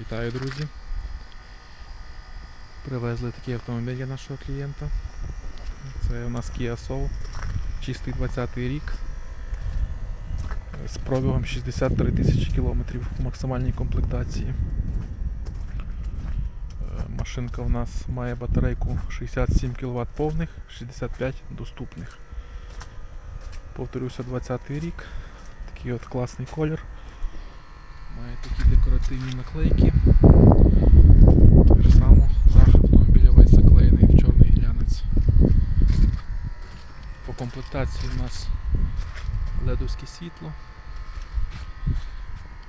Вітаю, друзі. Привезли такі автомобілі для нашого клієнта. Це у нас Kia Soul, чистий 20 рік. З пробігом 63 тисячі кілометрів в максимальній комплектації. Е, Машинка у нас має батарейку 67 кВт повних, 65 доступних. Повторюся, 20 й рік. Такий от класний колір. Такі декоративні наклейки. Так само дах автомобіля заклеєний в чорний глянець. По комплектації у нас ледовське світло,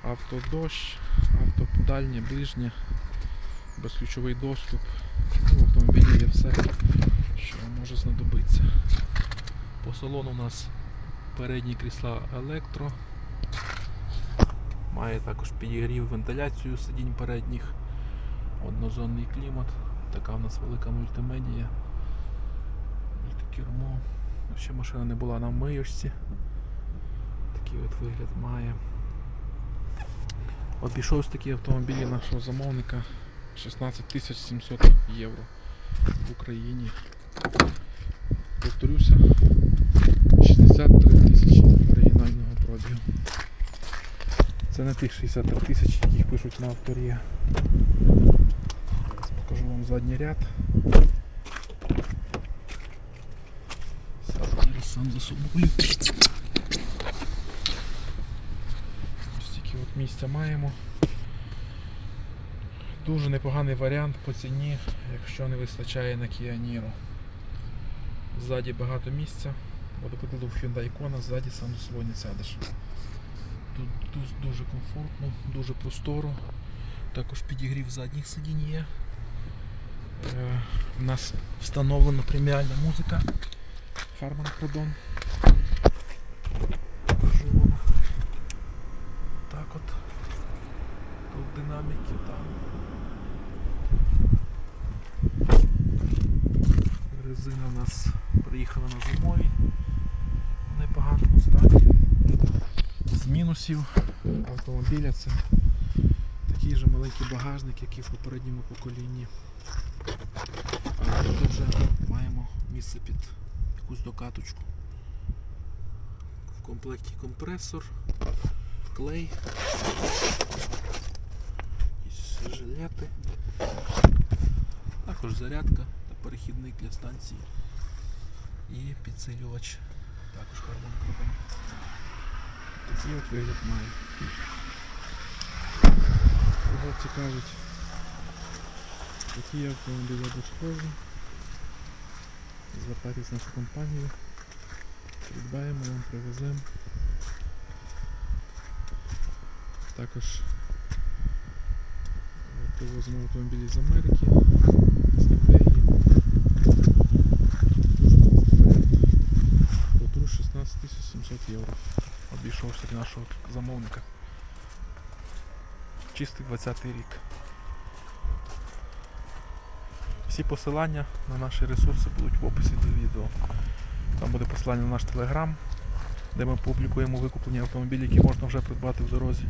автодощ, автодальнє, ближнє, безключовий доступ. Ну, В автомобілі є все, що може знадобитися. По салону у нас передні крісла електро. Має також підігрів вентиляцію сидінь передніх, однозонний клімат, така в нас велика мультимедія. Мультикермо. Ще машина не була на мийочці. Такий от вигляд має. Обійшовся такий автомобіль нашого замовника 16 тисяч 700 євро в Україні. Повторюся, 63 тисячі оригінального пробігу. Це не тих 63 тисяч, яких пишуть на авторі. Зараз покажу вам задній ряд. Зараз сам за собою. Ось тільки от місця маємо. Дуже непоганий варіант по ціні, якщо не вистачає на Kia Niro. Ззаді багато місця. От, до в Hyundai Kona ззаді сам за собою не сядеш. Тут дуже, комфортно, дуже просторо. Також підігрів задніх сидінь є. Е, у нас встановлена преміальна музика Harman Kardon. Так от. Тут динаміки там. Резина у нас приїхала на зимовій. В непоганому стані з мінусів автомобіля це такий же маленький багажник, як і в попередньому поколінні. Але тут вже маємо місце під якусь докаточку. В комплекті компресор, клей, якісь жилети, також зарядка та перехідник для станції і підсилювач, також Kardon. Такий от вигляд має. Кого цікавить такі автомобілі схожі. Звертайтесь в нашу компанію. Придбаємо, вам привеземо. Також привозимо автомобілі з Америки, з Норвегії. Дуже класний варіант. Полтору 16 700 євро обійшовся для нашого замовника. Чистий 20 рік. Всі посилання на наші ресурси будуть в описі до відео. Там буде посилання на наш телеграм, де ми публікуємо викуплені автомобілі, які можна вже придбати в дорозі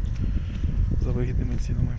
за вигідними цінами.